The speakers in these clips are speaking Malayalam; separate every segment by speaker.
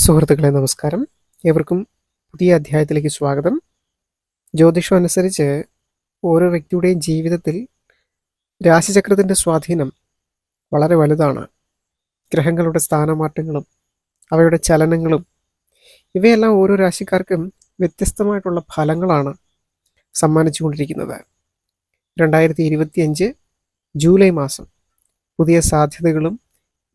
Speaker 1: സുഹൃത്തുക്കളെ നമസ്കാരം. ഏവർക്കും പുതിയ അധ്യായത്തിലേക്ക് സ്വാഗതം. ജ്യോതിഷം അനുസരിച്ച് ഓരോ വ്യക്തിയുടെയും ജീവിതത്തിൽ രാശിചക്രത്തിന്റെ സ്വാധീനം വളരെ വലുതാണ്. ഗ്രഹങ്ങളുടെ സ്ഥാനമാറ്റങ്ങളും അവയുടെ ചലനങ്ങളും ഇവയെല്ലാം ഓരോ രാശിക്കാർക്കും വ്യത്യസ്തമായിട്ടുള്ള ഫലങ്ങളാണ് സമ്മാനിച്ചുകൊണ്ടിരിക്കുന്നത്. രണ്ടായിരത്തി ഇരുപത്തിയഞ്ച് ജൂലൈ മാസം പുതിയ സാധ്യതകളും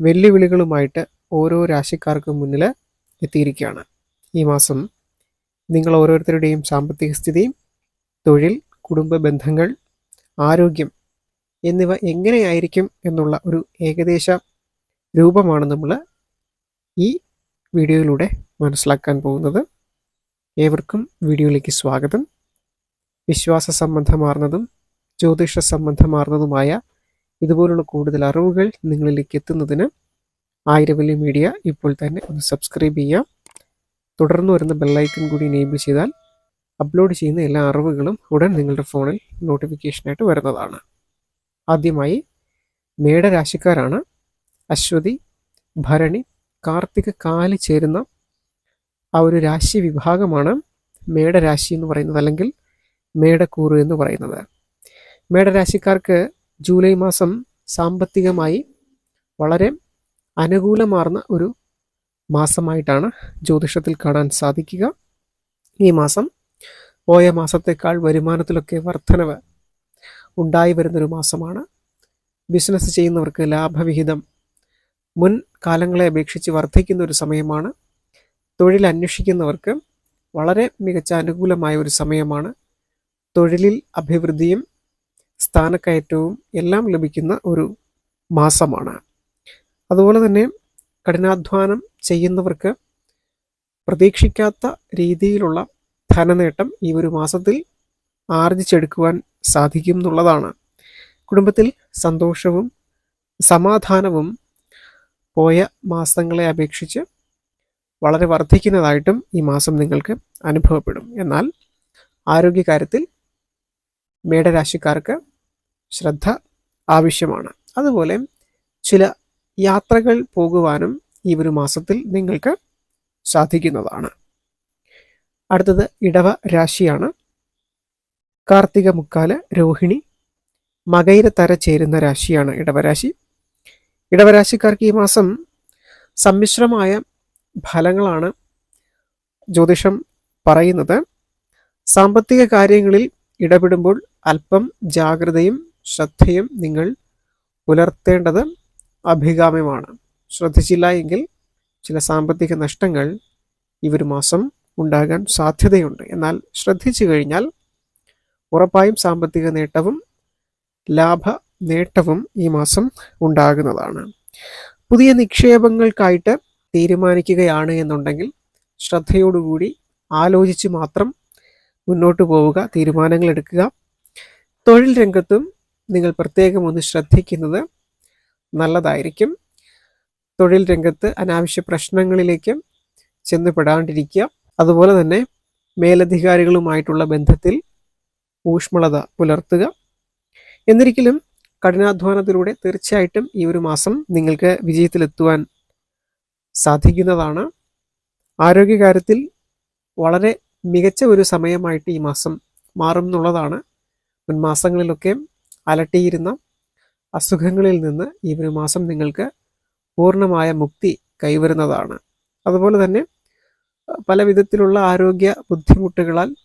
Speaker 1: വെല്ലുവിളികളുമായിട്ട് ഓരോ രാശിക്കാർക്കും മുന്നിൽ എത്തിയിരിക്കുകയാണ്. ഈ മാസം നിങ്ങൾ ഓരോരുത്തരുടെയും സാമ്പത്തിക സ്ഥിതി തൊഴിൽ കുടുംബ ബന്ധങ്ങൾ ആരോഗ്യം എന്നിവ എങ്ങനെയായിരിക്കും എന്നുള്ള ഒരു ഏകദേശ രൂപമാണ് നമ്മൾ ഈ വീഡിയോയിലൂടെ മനസ്സിലാക്കാൻ പോകുന്നത്. ഏവർക്കും വീഡിയോയിലേക്ക് സ്വാഗതം. വിശ്വാസ സംബന്ധമാർന്നതും ജ്യോതിഷ സംബന്ധമാർന്നതുമായ ഇതുപോലുള്ള കൂടുതൽ അറിവുകൾ നിങ്ങളിലേക്ക് എത്തുന്നതിന് ആയിരവല്ലി മീഡിയ ഇപ്പോൾ തന്നെ ഒന്ന് സബ്സ്ക്രൈബ് ചെയ്യാം. തുടർന്ന് വരുന്ന ബെല്ലൈക്കൺ കൂടി എനേബിൾ ചെയ്താൽ അപ്ലോഡ് ചെയ്യുന്ന എല്ലാ അറിവുകളും ഉടൻ നിങ്ങളുടെ ഫോണിൽ നോട്ടിഫിക്കേഷനായിട്ട് വരുന്നതാണ്. ആദ്യമായി മേടരാശിക്കാരാണ് അശ്വതി ഭരണി കാർത്തിക കാൽ ചേരുന്ന ആ ഒരു രാശി വിഭാഗമാണ് മേടരാശി എന്ന് പറയുന്നത് അല്ലെങ്കിൽ മേടക്കൂറ് എന്ന് പറയുന്നത്. മേടരാശിക്കാർക്ക് ജൂലൈ മാസം സാമ്പത്തികമായി വളരെ അനുകൂലമാർന്ന ഒരു മാസമായിട്ടാണ് ജ്യോതിഷത്തിൽ കാണാൻ സാധിക്കുക. ഈ മാസം പോയ മാസത്തേക്കാൾ വരുമാനത്തിലൊക്കെ വർധനവ് ഉണ്ടായി വരുന്നൊരു മാസമാണ്. ബിസിനസ് ചെയ്യുന്നവർക്ക് ലാഭവിഹിതം മുൻ കാലങ്ങളെ അപേക്ഷിച്ച് വർദ്ധിക്കുന്ന ഒരു സമയമാണ്. തൊഴിൽ അന്വേഷിക്കുന്നവർക്ക് വളരെ മികച്ച അനുകൂലമായ ഒരു സമയമാണ്. തൊഴിലിൽ അഭിവൃദ്ധിയും സ്ഥാനക്കയറ്റവും എല്ലാം ലഭിക്കുന്ന ഒരു മാസമാണ്. അതുപോലെ തന്നെ കഠിനാധ്വാനം ചെയ്യുന്നവർക്ക് പ്രതീക്ഷിക്കാത്ത രീതിയിലുള്ള ധനനേട്ടം ഈ ഒരു മാസത്തിൽ ആർജിച്ചെടുക്കുവാൻ സാധിക്കും എന്നുള്ളതാണ്. കുടുംബത്തിൽ സന്തോഷവും സമാധാനവും പോയ മാസങ്ങളെ അപേക്ഷിച്ച് വളരെ വർദ്ധിക്കുന്നതായിട്ടും ഈ മാസം നിങ്ങൾക്ക് അനുഭവപ്പെടും. എന്നാൽ ആരോഗ്യകാര്യത്തിൽ മേടരാശിക്കാർക്ക് ശ്രദ്ധ ആവശ്യമാണ്. അതുപോലെ ചില യാത്രകൾ പോകുവാനും ഈ ഒരു മാസത്തിൽ നിങ്ങൾക്ക് സാധിക്കുന്നതാണ്. അടുത്തത് ഇടവ രാശിയാണ്. കാർത്തിക മുക്കാൽ രോഹിണി മകയിരത്തര ചേരുന്ന രാശിയാണ് ഇടവരാശി ഇടവരാശിക്കാർക്ക് ഈ മാസം സമ്മിശ്രമായ ഫലങ്ങളാണ് ജ്യോതിഷം പറയുന്നത്. സാമ്പത്തിക കാര്യങ്ങളിൽ ഇടപെടുമ്പോൾ അല്പം ജാഗ്രതയും ശ്രദ്ധയും നിങ്ങൾ പുലർത്തേണ്ടത് അഭികാമ്യമാണ്. ശ്രദ്ധിച്ചില്ല എങ്കിൽ ചില സാമ്പത്തിക നഷ്ടങ്ങൾ ഈ ഒരു മാസം ഉണ്ടാകാൻ സാധ്യതയുണ്ട്. എന്നാൽ ശ്രദ്ധിച്ചു കഴിഞ്ഞാൽ ഉറപ്പായും സാമ്പത്തിക നേട്ടവും ലാഭ നേട്ടവും ഈ മാസം ഉണ്ടാകുന്നതാണ്. പുതിയ നിക്ഷേപങ്ങൾക്കായിട്ട് തീരുമാനിക്കുകയാണ് എന്നുണ്ടെങ്കിൽ ശ്രദ്ധയോടുകൂടി ആലോചിച്ച് മാത്രം മുന്നോട്ട് പോവുക തീരുമാനങ്ങൾ എടുക്കുക. തൊഴിൽ രംഗത്തും നിങ്ങൾ പ്രത്യേകം ഒന്ന് ശ്രദ്ധിക്കുന്നത് നല്ലതായിരിക്കും. തൊഴിൽ രംഗത്ത് അനാവശ്യ പ്രശ്നങ്ങളിലേക്ക് ചെന്നുപെടാണ്ടിരിക്കുക. അതുപോലെ തന്നെ മേലധികാരികളുമായിട്ടുള്ള ബന്ധത്തിൽ ഊഷ്മളത പുലർത്തുക. എന്നിരിക്കലും കഠിനാധ്വാനത്തിലൂടെ തീർച്ചയായിട്ടും ഈ ഒരു മാസം നിങ്ങൾക്ക് വിജയത്തിലെത്തുവാൻ സാധിക്കുന്നതാണ്. ആരോഗ്യകാര്യത്തിൽ വളരെ മികച്ച ഒരു സമയമായിട്ട് ഈ മാസം മാറും എന്നുള്ളതാണ്. മുൻമാസങ്ങളിലൊക്കെ അലട്ടിയിരുന്ന അസുഖങ്ങളിൽ നിന്ന് ഈ ഒരു മാസം നിങ്ങൾക്ക് പൂർണമായ മുക്തി കൈവരുന്നതാണ്. അതുപോലെ തന്നെ പല വിധത്തിലുള്ള ആരോഗ്യ ബുദ്ധിമുട്ടുകളാൽ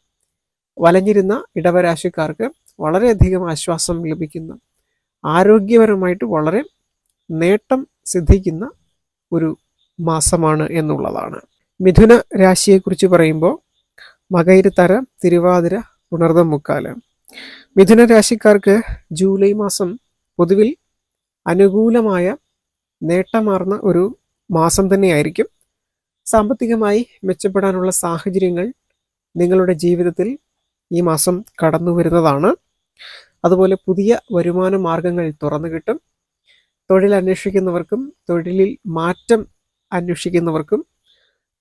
Speaker 1: വലഞ്ഞിരുന്ന ഇടവരാശിക്കാർക്ക് വളരെയധികം ആശ്വാസം ലഭിക്കുന്ന ആരോഗ്യപരമായിട്ട് വളരെ നേട്ടം സിദ്ധിക്കുന്ന ഒരു മാസമാണ് എന്നുള്ളതാണ്. മിഥുന രാശിയെക്കുറിച്ച് പറയുമ്പോൾ മകയിരത്തര തിരുവാതിര ഉണർന്ന മുക്കാൽ. മിഥുന രാശിക്കാർക്ക് ജൂലൈ മാസം പൊതുവിൽ അനുകൂലമായ നേട്ടമാർന്ന ഒരു മാസം തന്നെയായിരിക്കും സാമ്പത്തികമായി മെച്ചപ്പെടാനുള്ള സാഹചര്യങ്ങൾ നിങ്ങളുടെ ജീവിതത്തിൽ ഈ മാസം കടന്നു വരുന്നതാണ്. അതുപോലെ പുതിയ വരുമാന മാർഗങ്ങൾ തുറന്നു കിട്ടും. തൊഴിൽ അന്വേഷിക്കുന്നവർക്കും തൊഴിലിൽ മാറ്റം അന്വേഷിക്കുന്നവർക്കും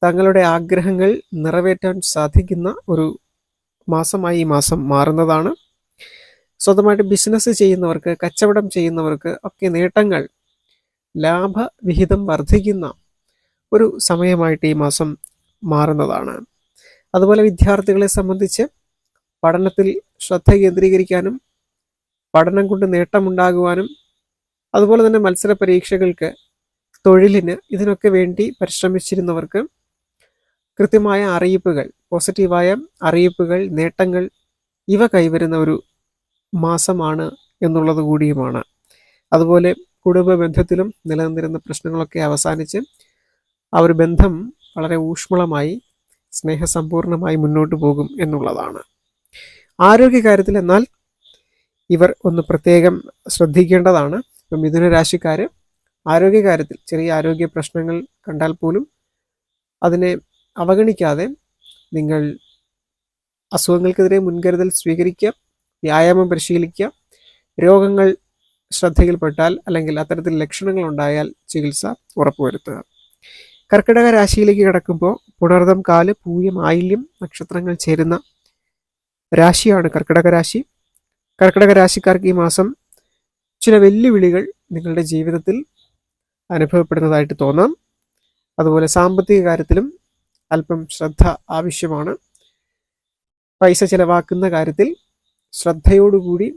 Speaker 1: തങ്ങളുടെ ആഗ്രഹങ്ങൾ നിറവേറ്റാൻ സാധിക്കുന്ന ഒരു മാസമായി ഈ മാസം മാറുന്നതാണ്. സ്വന്തമായിട്ട് ബിസിനസ് ചെയ്യുന്നവർക്ക് കച്ചവടം ചെയ്യുന്നവർക്ക് ഒക്കെ നേട്ടങ്ങൾ ലാഭവിഹിതം വർദ്ധിക്കുന്ന ഒരു സമയമായിട്ട് ഈ മാസം മാറുന്നതാണ്. അതുപോലെ വിദ്യാർത്ഥികളെ സംബന്ധിച്ച് പഠനത്തിൽ ശ്രദ്ധ കേന്ദ്രീകരിക്കാനും പഠനം കൊണ്ട് നേട്ടമുണ്ടാകുവാനും അതുപോലെ തന്നെ മത്സര പരീക്ഷകൾക്ക് തൊഴിലിന് ഇതിനൊക്കെ വേണ്ടി പരിശ്രമിച്ചിരുന്നവർക്ക് കൃത്യമായ അറിയിപ്പുകൾ പോസിറ്റീവായ അറിയിപ്പുകൾ നേട്ടങ്ങൾ ഇവ കൈവരുന്ന ഒരു മാസമാണ് എന്നുള്ളത് കൂടിയുമാണ്. അതുപോലെ കുടുംബ ബന്ധത്തിലും നിലനിന്നിരുന്ന പ്രശ്നങ്ങളൊക്കെ അവസാനിച്ച് ആ ഒരു ബന്ധം വളരെ ഊഷ്മളമായി സ്നേഹസമ്പൂർണമായി മുന്നോട്ട് പോകും എന്നുള്ളതാണ്. ആരോഗ്യകാര്യത്തിൽ എന്നാൽ ഇവർ ഒന്ന് പ്രത്യേകം ശ്രദ്ധിക്കേണ്ടതാണ്. ഇപ്പം മിഥുന രാശിക്കാർ ആരോഗ്യകാര്യത്തിൽ ചെറിയ ആരോഗ്യ പ്രശ്നങ്ങൾ കണ്ടാൽ പോലും അതിനെ അവഗണിക്കാതെ നിങ്ങൾ അസുഖങ്ങൾക്കെതിരെ മുൻകരുതൽ സ്വീകരിക്കുക വ്യായാമം പരിശീലിക്കുക. രോഗങ്ങൾ ശ്രദ്ധയിൽപ്പെട്ടാൽ അല്ലെങ്കിൽ അത്തരത്തിൽ ലക്ഷണങ്ങൾ ഉണ്ടായാൽ ചികിത്സ ഉറപ്പുവരുത്തുക. കർക്കിടക രാശിയിലേക്ക് കിടക്കുമ്പോൾ പുണർദം കാൽ പൂയം ആയില്യം നക്ഷത്രങ്ങൾ ചേരുന്ന രാശിയാണ് കർക്കിടക രാശി. കർക്കിടക രാശിക്കാർക്ക് ഈ മാസം ചില വെല്ലുവിളികൾ നിങ്ങളുടെ ജീവിതത്തിൽ അനുഭവപ്പെടുന്നതായിട്ട് തോന്നാം. അതുപോലെ സാമ്പത്തിക കാര്യത്തിലും അല്പം ശ്രദ്ധ ആവശ്യമാണ്. പൈസ ചിലവാക്കുന്ന കാര്യത്തിൽ ശ്രദ്ധയോടുകൂടി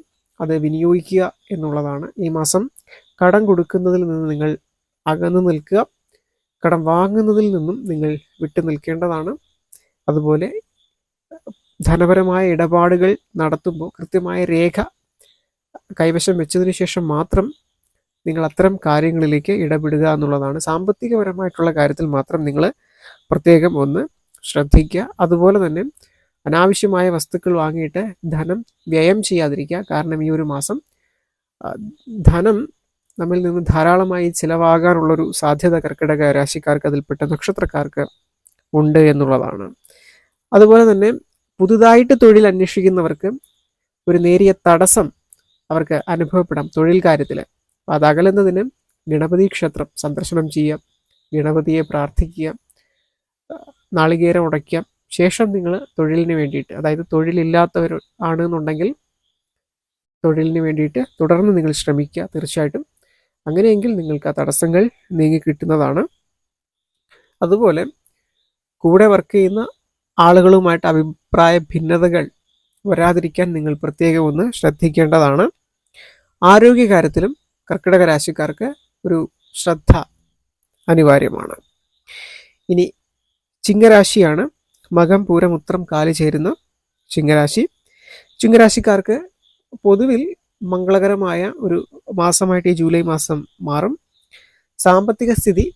Speaker 1: അത് വിനിയോഗിക്കുക എന്നുള്ളതാണ് ഈ മാസം കടം കൊടുക്കുന്നതിൽ നിന്ന് നിങ്ങൾ അകന്നു നിൽക്കുക. കടം വാങ്ങുന്നതിൽ നിന്നും നിങ്ങൾ വിട്ടു നിൽക്കേണ്ടതാണ്. അതുപോലെ ധനപരമായ ഇടപാടുകൾ നടത്തുമ്പോൾ കൃത്യമായ രേഖ കൈവശം വെച്ചതിന് ശേഷം മാത്രം നിങ്ങൾ അത്തരം കാര്യങ്ങളിലേക്ക് ഇടപെടുക എന്നുള്ളതാണ്. സാമ്പത്തികപരമായിട്ടുള്ള കാര്യത്തിൽ മാത്രം നിങ്ങൾ പ്രത്യേകം ഒന്ന് ശ്രദ്ധിക്കുക. അതുപോലെ തന്നെ അനാവശ്യമായ വസ്തുക്കൾ വാങ്ങിയിട്ട് ധനം വ്യയം ചെയ്യാതിരിക്കുക. കാരണം ഈ ഒരു മാസം ധനം നമ്മിൽ നിന്ന് ധാരാളമായി ചിലവാകാനുള്ളൊരു സാധ്യത കർക്കിടക രാശിക്കാർക്ക് അതിൽപ്പെട്ട നക്ഷത്രക്കാർക്ക് ഉണ്ട് എന്നുള്ളതാണ്. അതുപോലെ തന്നെ പുതുതായിട്ട് തൊഴിൽ അന്വേഷിക്കുന്നവർക്ക് ഒരു നേരിയ തടസ്സം അവർക്ക് അനുഭവപ്പെടാം. തൊഴിൽ കാര്യത്തിൽ അപ്പോൾ അതകലുന്നതിന് ഗണപതി ക്ഷേത്രം സന്ദർശനം ചെയ്യുക ഗണപതിയെ പ്രാർത്ഥിക്കുക നാളികേരം ഉടയ്ക്കുക ശേഷം നിങ്ങൾ തൊഴിലിന് വേണ്ടിയിട്ട് അതായത് തൊഴിലില്ലാത്തവർ ആണെന്നുണ്ടെങ്കിൽ തൊഴിലിന് വേണ്ടിയിട്ട് തുടർന്ന് നിങ്ങൾ ശ്രമിക്കുക തീർച്ചയായിട്ടും. അങ്ങനെയെങ്കിൽ നിങ്ങൾക്ക് ആ തടസ്സങ്ങൾ നീങ്ങി കിട്ടുന്നതാണ്. അതുപോലെ കൂടെ വർക്ക് ചെയ്യുന്ന ആളുകളുമായിട്ട് അഭിപ്രായ ഭിന്നതകൾ വരാതിരിക്കാൻ നിങ്ങൾ പ്രത്യേകം ഒന്ന് ശ്രദ്ധിക്കേണ്ടതാണ്. ആരോഗ്യകാര്യത്തിലും കർക്കിടക രാശിക്കാർക്ക് ഒരു ശ്രദ്ധ അനിവാര്യമാണ്. ഇനി ചിങ്ങരാശിയാണ്. മകം പൂരം ഉത്രം കാൽ ചേരുന്ന ചിങ്ങരാശി. ചിങ്ങരാശിക്കാർക്ക് പൊതുവിൽ മംഗളകരമായ ഒരു മാസമായിട്ട് ഈ ജൂലൈ മാസം മാറും. സാമ്പത്തിക സ്ഥിതി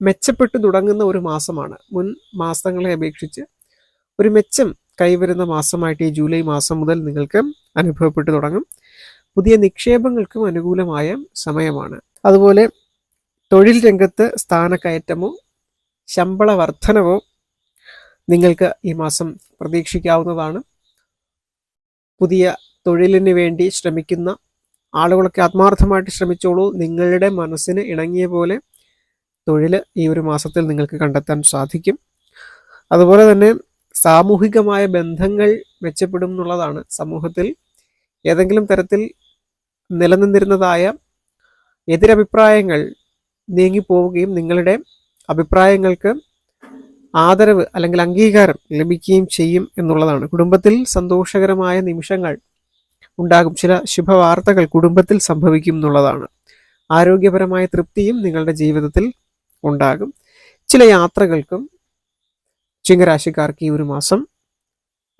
Speaker 1: മെച്ചപ്പെട്ടു തുടങ്ങുന്ന ഒരു മാസമാണ്. മുൻ മാസങ്ങളെ അപേക്ഷിച്ച് ഒരു മെച്ചം കൈവരുന്ന മാസമായിട്ട് ഈ ജൂലൈ മാസം മുതൽ നിങ്ങൾക്ക് അനുഭവപ്പെട്ടു തുടങ്ങും. പുതിയ നിക്ഷേപങ്ങൾക്കും അനുകൂലമായ സമയമാണ്. അതുപോലെ തൊഴിൽ രംഗത്ത് സ്ഥാനക്കയറ്റമോ ശമ്പള വർധനവോ നിങ്ങൾക്ക് ഈ മാസം പ്രതീക്ഷിക്കാവുന്നതാണ്. പുതിയ തൊഴിലിന് വേണ്ടി ശ്രമിക്കുന്ന ആളുകളൊക്കെ ആത്മാർത്ഥമായിട്ട് ശ്രമിച്ചോളൂ. നിങ്ങളുടെ മനസ്സിന് ഇണങ്ങിയ പോലെ തൊഴിൽ ഈ ഒരു മാസത്തിൽ നിങ്ങൾക്ക് കണ്ടെത്താൻ സാധിക്കും. അതുപോലെ തന്നെ സാമൂഹികമായ ബന്ധങ്ങൾ മെച്ചപ്പെടും എന്നുള്ളതാണ് സമൂഹത്തിൽ ഏതെങ്കിലും തരത്തിൽ നിലനിന്നിരുന്നതായ എതിരഭിപ്രായങ്ങൾ നീങ്ങിപ്പോവുകയും നിങ്ങളുടെ അഭിപ്രായങ്ങൾക്ക് ആദരവ് അല്ലെങ്കിൽ അംഗീകാരം ലഭിക്കുകയും ചെയ്യും എന്നുള്ളതാണ്. കുടുംബത്തിൽ സന്തോഷകരമായ നിമിഷങ്ങൾ ഉണ്ടാകും. ചില ശുഭവാർത്തകൾ കുടുംബത്തിൽ സംഭവിക്കും എന്നുള്ളതാണ്. ആരോഗ്യപരമായ തൃപ്തിയും നിങ്ങളുടെ ജീവിതത്തിൽ ഉണ്ടാകും. ചില യാത്രകൾക്കും ചിങ്ങരാശിക്കാർക്ക് ഈ ഒരു മാസം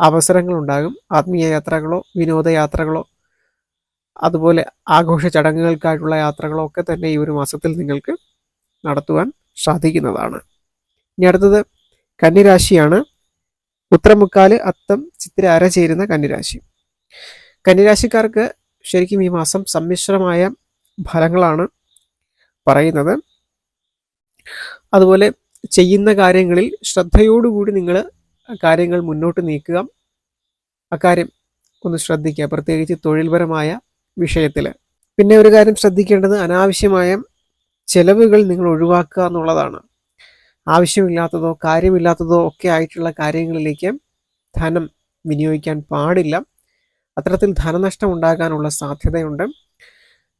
Speaker 1: അവസരങ്ങൾ ഉണ്ടാകും. ആത്മീയ യാത്രകളോ വിനോദയാത്രകളോ അതുപോലെ ആഘോഷ ചടങ്ങുകൾക്കായിട്ടുള്ള യാത്രകളോ ഒക്കെ തന്നെ ഈ ഒരു മാസത്തിൽ നിങ്ങൾക്ക് നടത്തുവാൻ സാധിക്കുന്നതാണ്. ഇനി അടുത്തത് കന്നിരാശിയാണ്. ഉത്തരമുക്കാൽ അത്തം ചിത്തിര അര ചേരുന്ന കന്നിരാശി. കന്നിരാശിക്കാർക്ക് ശരിക്കും ഈ മാസം സമ്മിശ്രമായ ഫലങ്ങളാണ് പറയുന്നത്. അതുപോലെ ചെയ്യുന്ന കാര്യങ്ങളിൽ ശ്രദ്ധയോടുകൂടി നിങ്ങൾ കാര്യങ്ങൾ മുന്നോട്ട് നീക്കുക. അക്കാര്യം ഒന്ന് ശ്രദ്ധിക്കുക. പ്രത്യേകിച്ച് തൊഴിൽപരമായ വിഷയത്തിൽ പിന്നെ ഒരു കാര്യം ശ്രദ്ധിക്കേണ്ടത് അനാവശ്യമായ ചെലവുകൾ നിങ്ങൾ ഒഴിവാക്കുക എന്നുള്ളതാണ്. ആവശ്യമില്ലാത്തതോ കാര്യമില്ലാത്തതോ ഒക്കെ ആയിട്ടുള്ള കാര്യങ്ങളിലേക്ക് ധനം വിനിയോഗിക്കാൻ പാടില്ല. അത്തരത്തിൽ ധനനഷ്ടം ഉണ്ടാകാനുള്ള സാധ്യതയുണ്ട്.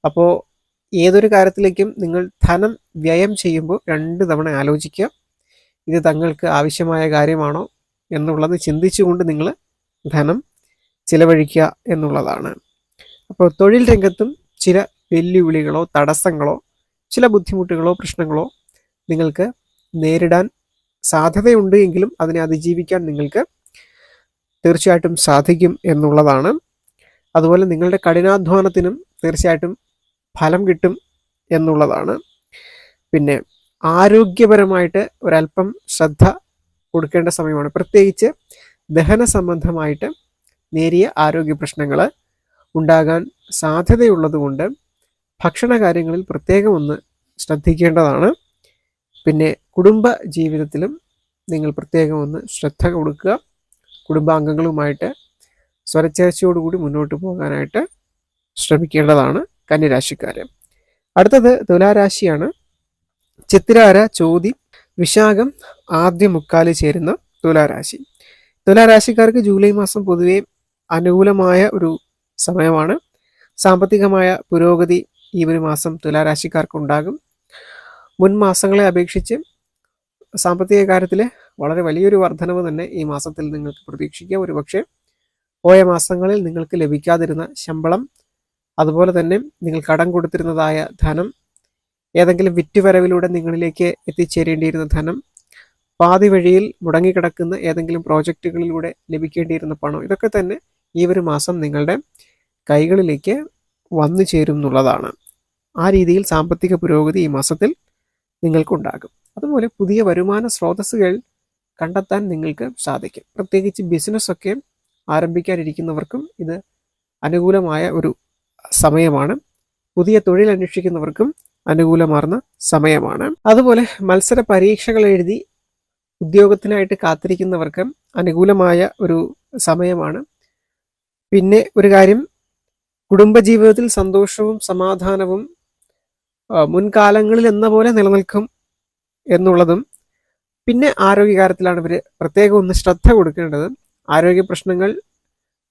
Speaker 1: അപ്പോൾ ഏതൊരു കാര്യത്തിലേക്കും നിങ്ങൾ ധനം വ്യയം ചെയ്യുമ്പോൾ രണ്ട് തവണ ആലോചിക്കുക. ഇത് തങ്ങൾക്ക് ആവശ്യമായ കാര്യമാണോ എന്നുള്ളത് ചിന്തിച്ചുകൊണ്ട് നിങ്ങൾ ധനം ചിലവഴിക്കുക എന്നുള്ളതാണ്. അപ്പോൾ തൊഴിൽ രംഗത്തും ചില വെല്ലുവിളികളോ തടസ്സങ്ങളോ ചില ബുദ്ധിമുട്ടുകളോ പ്രശ്നങ്ങളോ നിങ്ങൾക്ക് നേരിടാൻ സാധ്യതയുണ്ട് എങ്കിലും അതിനെ അതിജീവിക്കാൻ നിങ്ങൾക്ക് തീർച്ചയായിട്ടും സാധിക്കും എന്നുള്ളതാണ്. അതുപോലെ നിങ്ങളുടെ കഠിനാധ്വാനത്തിനും തീർച്ചയായിട്ടും ഫലം കിട്ടും എന്നുള്ളതാണ്. പിന്നെ ആരോഗ്യപരമായിട്ട് ഒരല്പം ശ്രദ്ധ കൊടുക്കേണ്ട സമയമാണ്. പ്രത്യേകിച്ച് ദഹന സംബന്ധമായിട്ട് നേരിയ ആരോഗ്യ പ്രശ്നങ്ങൾ ഉണ്ടാകാൻ സാധ്യതയുള്ളതുകൊണ്ട് ഭക്ഷണ കാര്യങ്ങളിൽ പ്രത്യേകം ഒന്ന് ശ്രദ്ധിക്കേണ്ടതാണ്. പിന്നെ കുടുംബ ജീവിതത്തിലും നിങ്ങൾ പ്രത്യേകം ഒന്ന് ശ്രദ്ധ കൊടുക്കുക. കുടുംബാംഗങ്ങളുമായിട്ട് സ്വരച്ചേർച്ചയോടുകൂടി മുന്നോട്ട് പോകാനായിട്ട് ശ്രമിക്കേണ്ടതാണ് കന്യരാശിക്കാർ അടുത്തത് തുലാരാശിയാണ്. ചിത്തിരാര ചോതി വിശാഖം ആദ്യ മുക്കാൽ ചേരുന്ന തുലാരാശി. തുലാരാശിക്കാർക്ക് ജൂലൈ മാസം പൊതുവെ അനുകൂലമായ ഒരു സമയമാണ്. സാമ്പത്തികമായ പുരോഗതി ഈ ഒരു മാസം തുലാരാശിക്കാർക്ക് ഉണ്ടാകും മുൻ മാസങ്ങളെ അപേക്ഷിച്ച് സാമ്പത്തിക കാര്യത്തിൽ വളരെ വലിയൊരു വർധനവ് തന്നെ ഈ മാസത്തിൽ നിങ്ങൾക്ക് പ്രതീക്ഷിക്കാം. ഒരുപക്ഷെ പോയ മാസങ്ങളിൽ നിങ്ങൾക്ക് ലഭിക്കാതിരുന്ന ശമ്പളം അതുപോലെ തന്നെ നിങ്ങൾ കടം കൊടുത്തിരുന്നതായ ധനം ഏതെങ്കിലും വിറ്റുവരവിലൂടെ നിങ്ങളിലേക്ക് എത്തിച്ചേരേണ്ടിയിരുന്ന ധനം പാതി വഴിയിൽ മുടങ്ങിക്കിടക്കുന്ന ഏതെങ്കിലും പ്രോജക്റ്റുകളിലൂടെ ലഭിക്കേണ്ടിയിരുന്ന പണം ഇതൊക്കെ തന്നെ ഈ ഒരു മാസം നിങ്ങളുടെ കൈകളിലേക്ക് വന്നു ചേരും എന്നുള്ളതാണ് ആ രീതിയിൽ സാമ്പത്തിക പുരോഗതി ഈ മാസത്തിൽ നിങ്ങൾക്കുണ്ടാകും. അതുപോലെ പുതിയ വരുമാന സ്രോതസ്സുകൾ കണ്ടെത്താൻ നിങ്ങൾക്ക് സാധിക്കും. പ്രത്യേകിച്ച് ബിസിനസ്സൊക്കെ ആരംഭിക്കാനിരിക്കുന്നവർക്കും ഇത് അനുകൂലമായ ഒരു സമയമാണ്. പുതിയ തൊഴിൽ അന്വേഷിക്കുന്നവർക്കും അനുകൂലമാർന്ന സമയമാണ്. അതുപോലെ മത്സര പരീക്ഷകൾ എഴുതി ഉദ്യോഗത്തിനായിട്ട് കാത്തിരിക്കുന്നവർക്ക് അനുകൂലമായ ഒരു സമയമാണ്. പിന്നെ ഒരു കാര്യം കുടുംബജീവിതത്തിൽ സന്തോഷവും സമാധാനവും മുൻകാലങ്ങളിൽ എന്ന പോലെ നിലനിൽക്കും എന്നുള്ളതും പിന്നെ ആരോഗ്യകാര്യത്തിലാണ് ഇവർ പ്രത്യേകം ഒന്ന് ശ്രദ്ധ കൊടുക്കേണ്ടത്. ആരോഗ്യ പ്രശ്നങ്ങൾ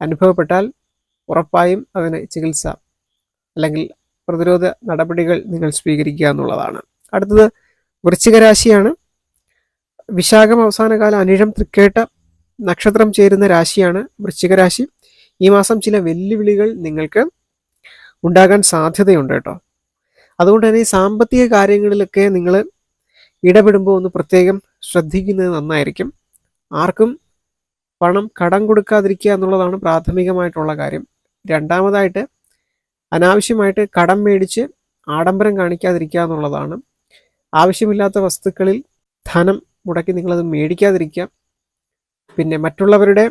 Speaker 1: അനുഭവപ്പെട്ടാൽ ഉറപ്പായും അതിന് ചികിത്സ അല്ലെങ്കിൽ പ്രതിരോധ നടപടികൾ നിങ്ങൾ സ്വീകരിക്കുക എന്നുള്ളതാണ്. അടുത്തത് വൃശ്ചികരാശിയാണ് വിശാഖം അവസാനകാല അനിഴം തൃക്കേട്ട നക്ഷത്രം ചേരുന്ന രാശിയാണ് വൃശ്ചികരാശി ഈ മാസം ചില വെല്ലുവിളികൾ നിങ്ങൾക്ക് ഉണ്ടാകാൻ സാധ്യതയുണ്ട് കേട്ടോ. അതുകൊണ്ട് തന്നെ സാമ്പത്തിക കാര്യങ്ങളിലൊക്കെ നിങ്ങൾ ഇടപെടുമ്പോൾ ഒന്ന് പ്രത്യേകം ശ്രദ്ധിക്കുന്നത് നന്നായിരിക്കും. ആർക്കും പണം കടം കൊടുക്കാതിരിക്കുക എന്നുള്ളതാണ് പ്രാഥമികമായിട്ടുള്ള കാര്യം. രണ്ടാമതായിട്ട് അനാവശ്യമായിട്ട് കടം മേടിച്ച് ആഡംബരം കാണിക്കാതിരിക്കുക എന്നുള്ളതാണ്. ആവശ്യമില്ലാത്ത വസ്തുക്കളിൽ ധനം മുടക്കി നിങ്ങളത് മേടിക്കാതിരിക്കുക. പിന്നെ മറ്റുള്ളവരുടെ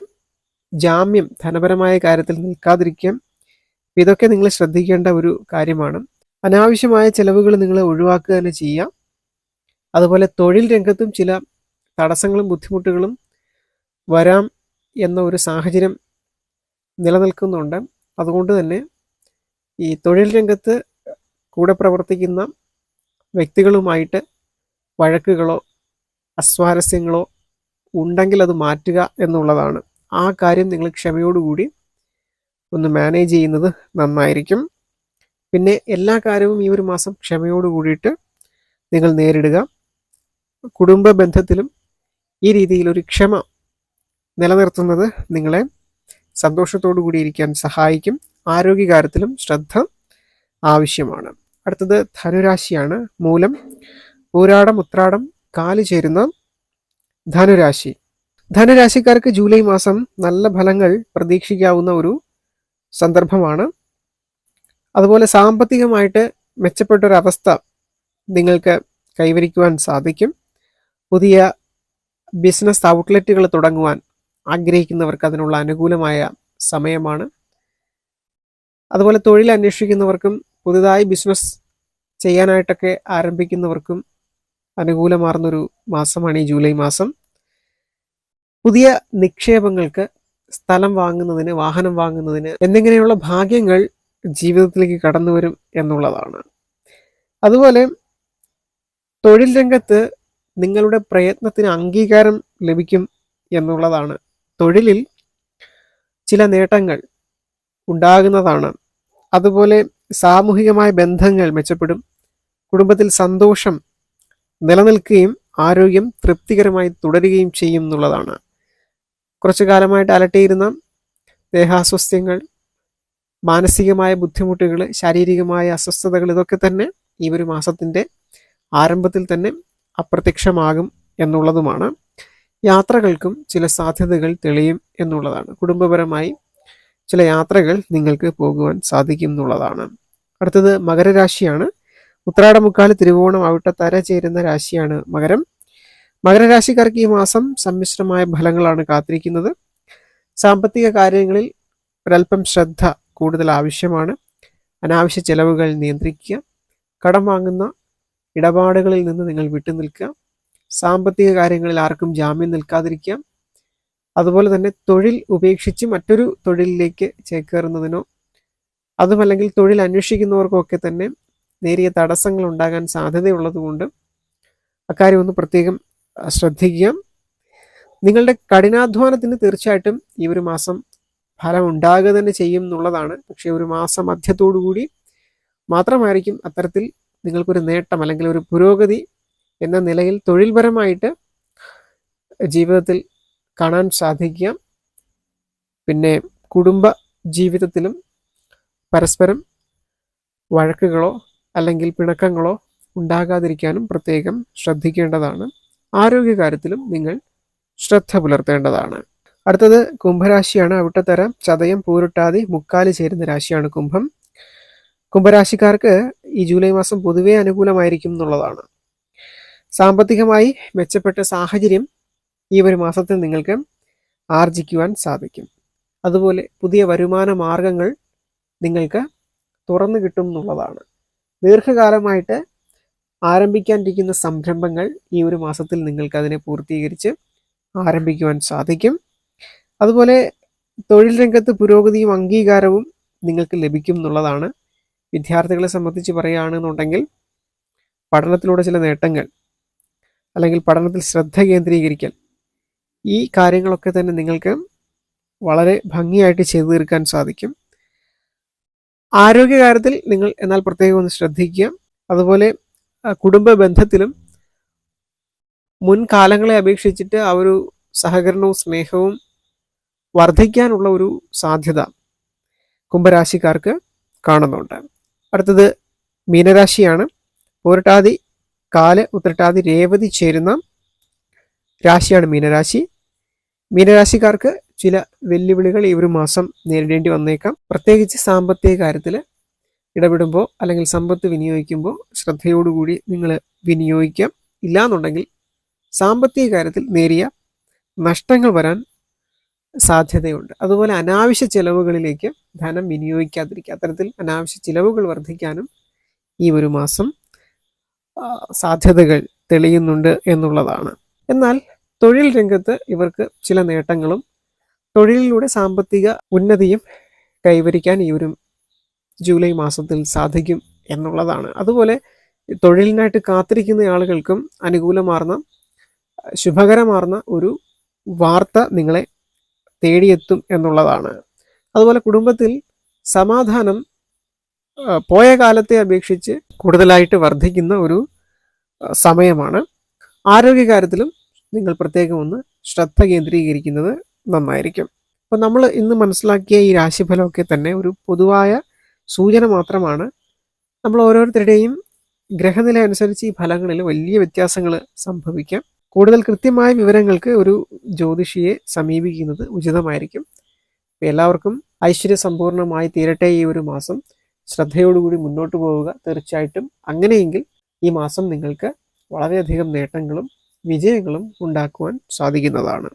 Speaker 1: ജാമ്യം ധനപരമായ കാര്യത്തിൽ നിൽക്കാതിരിക്കുക. ഇതൊക്കെ നിങ്ങൾ ശ്രദ്ധിക്കേണ്ട ഒരു കാര്യമാണ്. അനാവശ്യമായ ചെലവുകൾ നിങ്ങൾ ഒഴിവാക്കുക തന്നെ ചെയ്യാം അതുപോലെ തൊഴിൽ രംഗത്തും ചില തടസ്സങ്ങളും ബുദ്ധിമുട്ടുകളും വരാം എന്ന ഒരു സാഹചര്യം നിലനിൽക്കുന്നുണ്ട്. അതുകൊണ്ട് തന്നെ ഈ തൊഴിൽ രംഗത്ത് കൂടെ പ്രവർത്തിക്കുന്ന വ്യക്തികളുമായിട്ട് വഴക്കുകളോ അസ്വാരസ്യങ്ങളോ ഉണ്ടെങ്കിൽ അത് മാറ്റുക എന്നുള്ളതാണ്. ആ കാര്യം നിങ്ങൾ ക്ഷമയോടുകൂടി ഒന്ന് മാനേജ് ചെയ്യുന്നത് നന്നായിരിക്കും. പിന്നെ എല്ലാ കാര്യവും ഈ ഒരു മാസം ക്ഷമയോട് കൂടിയിട്ട് നിങ്ങൾ നേരിടുക. കുടുംബ ബന്ധത്തിലും ഈ രീതിയിൽ ഒരു ക്ഷമ നിലനിർത്തുന്നത് നിങ്ങളെ സന്തോഷത്തോടു കൂടിയിരിക്കാൻ സഹായിക്കും. ആരോഗ്യകാര്യത്തിലും ശ്രദ്ധ ആവശ്യമാണ്. അടുത്തത് ധനുരാശിയാണ്. മൂലം ഊരാടം ഉത്രാടം കാൽ ചേരുന്ന ധനുരാശി. ധനുരാശിക്കാർക്ക് ജൂലൈ മാസം നല്ല ഫലങ്ങൾ പ്രതീക്ഷിക്കാവുന്ന ഒരു സന്ദർഭമാണ്. അതുപോലെ സാമ്പത്തികമായിട്ട് മെച്ചപ്പെട്ടൊരവസ്ഥ നിങ്ങൾക്ക് കൈവരിക്കുവാൻ സാധിക്കും. പുതിയ ബിസിനസ് ഔട്ട്ലെറ്റുകൾ തുടങ്ങുവാൻ ആഗ്രഹിക്കുന്നവർക്ക് അതിനുള്ള അനുകൂലമായ സമയമാണ്. അതുപോലെ തൊഴിൽ അന്വേഷിക്കുന്നവർക്കും പുതുതായി ബിസിനസ് ചെയ്യാനായിട്ടൊക്കെ ആരംഭിക്കുന്നവർക്കും അനുകൂലമാർന്നൊരു മാസമാണ് ഈ ജൂലൈ മാസം. പുതിയ നിക്ഷേപങ്ങൾക്ക് സ്ഥലം വാങ്ങുന്നതിന് വാഹനം വാങ്ങുന്നതിന് എന്നിങ്ങനെയുള്ള ഭാഗ്യങ്ങൾ ജീവിതത്തിലേക്ക് കടന്നു വരും എന്നുള്ളതാണ്. അതുപോലെ തൊഴിൽ രംഗത്ത് നിങ്ങളുടെ പ്രയത്നത്തിന് അംഗീകാരം ലഭിക്കും എന്നുള്ളതാണ്. തൊഴിലിൽ ചില നേട്ടങ്ങൾ ഉണ്ടാകുന്നതാണ്. അതുപോലെ സാമൂഹികമായ ബന്ധങ്ങൾ മെച്ചപ്പെടും. കുടുംബത്തിൽ സന്തോഷം നിലനിൽക്കുകയും ആരോഗ്യം തൃപ്തികരമായി തുടരുകയും ചെയ്യും എന്നുള്ളതാണ്. കുറച്ചു കാലമായിട്ട് അലട്ടിയിരുന്ന ദേഹാസ്വസ്ഥ്യങ്ങൾ മാനസികമായ ബുദ്ധിമുട്ടുകൾ ശാരീരികമായ അസ്വസ്ഥതകൾ ഇതൊക്കെ തന്നെ ഈ ഒരു മാസത്തിന്റെ ആരംഭത്തിൽ തന്നെ അപ്രത്യക്ഷമാകും എന്നുള്ളതുമാണ്. യാത്രകൾക്കും ചില സാധ്യതകൾ തെളിയും എന്നുള്ളതാണ്. കുടുംബപരമായി ചില യാത്രകൾ നിങ്ങൾക്ക് പോകുവാൻ സാധിക്കും എന്നുള്ളതാണ്. അടുത്തത് മകരരാശിയാണ്. ഉത്രാടമുക്കാൽ തിരുവോണം അവിട്ടത്തര ചേരുന്ന രാശിയാണ് മകരം. മകരരാശിക്കാർക്ക് ഈ മാസം സമ്മിശ്രമായ ഫലങ്ങളാണ് കാത്തിരിക്കുന്നത്. സാമ്പത്തിക കാര്യങ്ങളിൽ ഒരല്പം ശ്രദ്ധ കൂടുതൽ ആവശ്യമാണ്. അനാവശ്യ ചെലവുകൾ നിയന്ത്രിക്കുക. കടം വാങ്ങുന്ന ഇടപാടുകളിൽ നിന്ന് നിങ്ങൾ വിട്ടുനിൽക്കുക സാമ്പത്തിക കാര്യങ്ങളിൽ ആർക്കും ജാമ്യം നിൽക്കാതിരിക്കാം അതുപോലെ തന്നെ തൊഴിൽ ഉപേക്ഷിച്ച് മറ്റൊരു തൊഴിലിലേക്ക് ചേക്കേറുന്നതിനോ അതുമല്ലെങ്കിൽ തൊഴിൽ അന്വേഷിക്കുന്നവർക്കൊക്കെ തന്നെ നേരിയ തടസ്സങ്ങൾ ഉണ്ടാകാൻ സാധ്യതയുള്ളതുകൊണ്ട് അക്കാര്യം ഒന്ന് പ്രത്യേകം ശ്രദ്ധിക്കുക. നിങ്ങളുടെ കഠിനാധ്വാനത്തിന് തീർച്ചയായിട്ടും ഈ ഒരു മാസം ഫലം ഉണ്ടാകുക തന്നെ ചെയ്യും എന്നുള്ളതാണ്. പക്ഷേ ഒരു മാസം മധ്യത്തോടു കൂടി മാത്രമായിരിക്കും അത്തരത്തിൽ നിങ്ങൾക്കൊരു നേട്ടം അല്ലെങ്കിൽ ഒരു പുരോഗതി എന്ന നിലയിൽ തൊഴിൽപരമായിട്ട് ജീവിതത്തിൽ കാണാൻ സാധിക്കാം. പിന്നെ കുടുംബ ജീവിതത്തിലും പരസ്പരം വഴക്കുകളോ അല്ലെങ്കിൽ പിണക്കങ്ങളോ ഉണ്ടാകാതിരിക്കാനും പ്രത്യേകം ശ്രദ്ധിക്കേണ്ടതാണ്. ആരോഗ്യകാര്യത്തിലും നിങ്ങൾ ശ്രദ്ധ പുലർത്തേണ്ടതാണ്. അടുത്തത് കുംഭരാശിയാണ്. അവിട്ടത്തരം ചതയം പൂരുട്ടാതി മുക്കാലി ചേരുന്ന രാശിയാണ് കുംഭം. കുംഭരാശിക്കാർക്ക് ഈ ജൂലൈ മാസം പൊതുവെ അനുകൂലമായിരിക്കും എന്നുള്ളതാണ്. സാമ്പത്തികമായി മെച്ചപ്പെട്ട സാഹചര്യം ഈ ഒരു മാസത്തിൽ നിങ്ങൾക്ക് ആർജിക്കുവാൻ സാധിക്കും. അതുപോലെ പുതിയ വരുമാന മാർഗങ്ങൾ നിങ്ങൾക്ക് തുറന്നു കിട്ടും എന്നുള്ളതാണ്. ദീർഘകാലമായിട്ട് ആരംഭിക്കാനിരിക്കുന്ന സംരംഭങ്ങൾ ഈ ഒരു മാസത്തിൽ നിങ്ങൾക്ക് അതിനെ പൂർത്തീകരിച്ച് ആരംഭിക്കുവാൻ സാധിക്കും. അതുപോലെ തൊഴിൽ രംഗത്ത് പുരോഗതിയും അംഗീകാരവും നിങ്ങൾക്ക് ലഭിക്കും എന്നുള്ളതാണ് വിദ്യാർത്ഥികളെ സംബന്ധിച്ച് പറയുകയാണെന്നുണ്ടെങ്കിൽ പഠനത്തിലൂടെ ചില നേട്ടങ്ങൾ അല്ലെങ്കിൽ പഠനത്തിൽ ശ്രദ്ധ കേന്ദ്രീകരിക്കൽ ഈ കാര്യങ്ങളൊക്കെ തന്നെ നിങ്ങൾക്ക് വളരെ ഭംഗിയായിട്ട് ചെയ്തു തീർക്കാൻ സാധിക്കും. ആരോഗ്യകാര്യത്തിൽ നിങ്ങൾ എന്നാൽ പ്രത്യേകം ഒന്ന് ശ്രദ്ധിക്കുക. അതുപോലെ കുടുംബ ബന്ധത്തിലും മുൻകാലങ്ങളെ അപേക്ഷിച്ചിട്ട് ആ ഒരു സഹകരണവും സ്നേഹവും വർദ്ധിക്കാനുള്ള ഒരു സാധ്യത കുംഭരാശിക്കാർക്ക് കാണുന്നുണ്ട്. അടുത്തത് മീനരാശിയാണ്. പൂരട്ടാതി കാൽ ഉത്രട്ടാതി രേവതി ചേരുന്ന രാശിയാണ് മീനരാശി. മീനരാശിക്കാർക്ക് ചില വെല്ലുവിളികൾ ഈ ഒരു മാസം നേരിടേണ്ടി വന്നേക്കാം. പ്രത്യേകിച്ച് സാമ്പത്തിക കാര്യത്തിൽ ഇടപെടുമ്പോൾ അല്ലെങ്കിൽ സമ്പത്ത് വിനിയോഗിക്കുമ്പോൾ ശ്രദ്ധയോടുകൂടി നിങ്ങൾ വിനിയോഗിക്കാം. ഇല്ലാന്നുണ്ടെങ്കിൽ സാമ്പത്തിക കാര്യത്തിൽ നേരിയ നഷ്ടങ്ങൾ വരാൻ സാധ്യതയുണ്ട്. അതുപോലെ അനാവശ്യ ചിലവുകളിലേക്ക് ധനം വിനിയോഗിക്കാതിരിക്കുക അത്തരത്തിൽ അനാവശ്യ ചിലവുകൾ വർദ്ധിക്കാനും ഈ ഒരു മാസം സാധ്യതകൾ തെളിയുന്നുണ്ട് എന്നുള്ളതാണ്. എന്നാൽ തൊഴിൽ രംഗത്ത് ഇവർക്ക് ചില നേട്ടങ്ങളും തൊഴിലിലൂടെ സാമ്പത്തിക ഉന്നതിയും കൈവരിക്കാൻ ഈ ഒരു ജൂലൈ മാസത്തിൽ സാധിക്കും എന്നുള്ളതാണ്. അതുപോലെ തൊഴിലിനായിട്ട് കാത്തിരിക്കുന്ന ആളുകൾക്കും അനുകൂലമാർന്ന ശുഭകരമാർന്ന ഒരു വാർത്ത നിങ്ങളെ തേടിയെത്തും എന്നുള്ളതാണ്. അതുപോലെ കുടുംബത്തിൽ സമാധാനം പോയ കാലത്തെ അപേക്ഷിച്ച് കൂടുതലായിട്ട് വർദ്ധിക്കുന്ന ഒരു സമയമാണ്. ആരോഗ്യകാര്യത്തിലും നിങ്ങൾ പ്രത്യേകം ഒന്ന് ശ്രദ്ധ കേന്ദ്രീകരിക്കുന്നത് നന്നായിരിക്കും. അപ്പോൾ നമ്മൾ ഇന്ന് മനസ്സിലാക്കിയ ഈ രാശിഫലമൊക്കെ തന്നെ ഒരു പൊതുവായ സൂചന മാത്രമാണ്. നമ്മൾ ഓരോരുത്തരുടെയും ഗ്രഹനില അനുസരിച്ച് ഈ ഫലങ്ങളിൽ വലിയ വ്യത്യാസങ്ങൾ സംഭവിക്കാം. കൂടുതൽ കൃത്യമായ വിവരങ്ങൾക്ക് ഒരു ജ്യോതിഷിയെ സമീപിക്കുന്നത് ഉചിതമായിരിക്കും. എല്ലാവർക്കും ഐശ്വര്യ സമ്പൂർണമായി തീരട്ടെ ഈ ഒരു മാസം. ശ്രദ്ധയോടുകൂടി മുന്നോട്ട് പോവുക തീർച്ചയായിട്ടും. അങ്ങനെയെങ്കിൽ ഈ മാസം നിങ്ങൾക്ക് വളരെയധികം നേട്ടങ്ങളും വിജയങ്ങളും ഉണ്ടാക്കുവാൻ സാധിക്കുന്നതാണ്.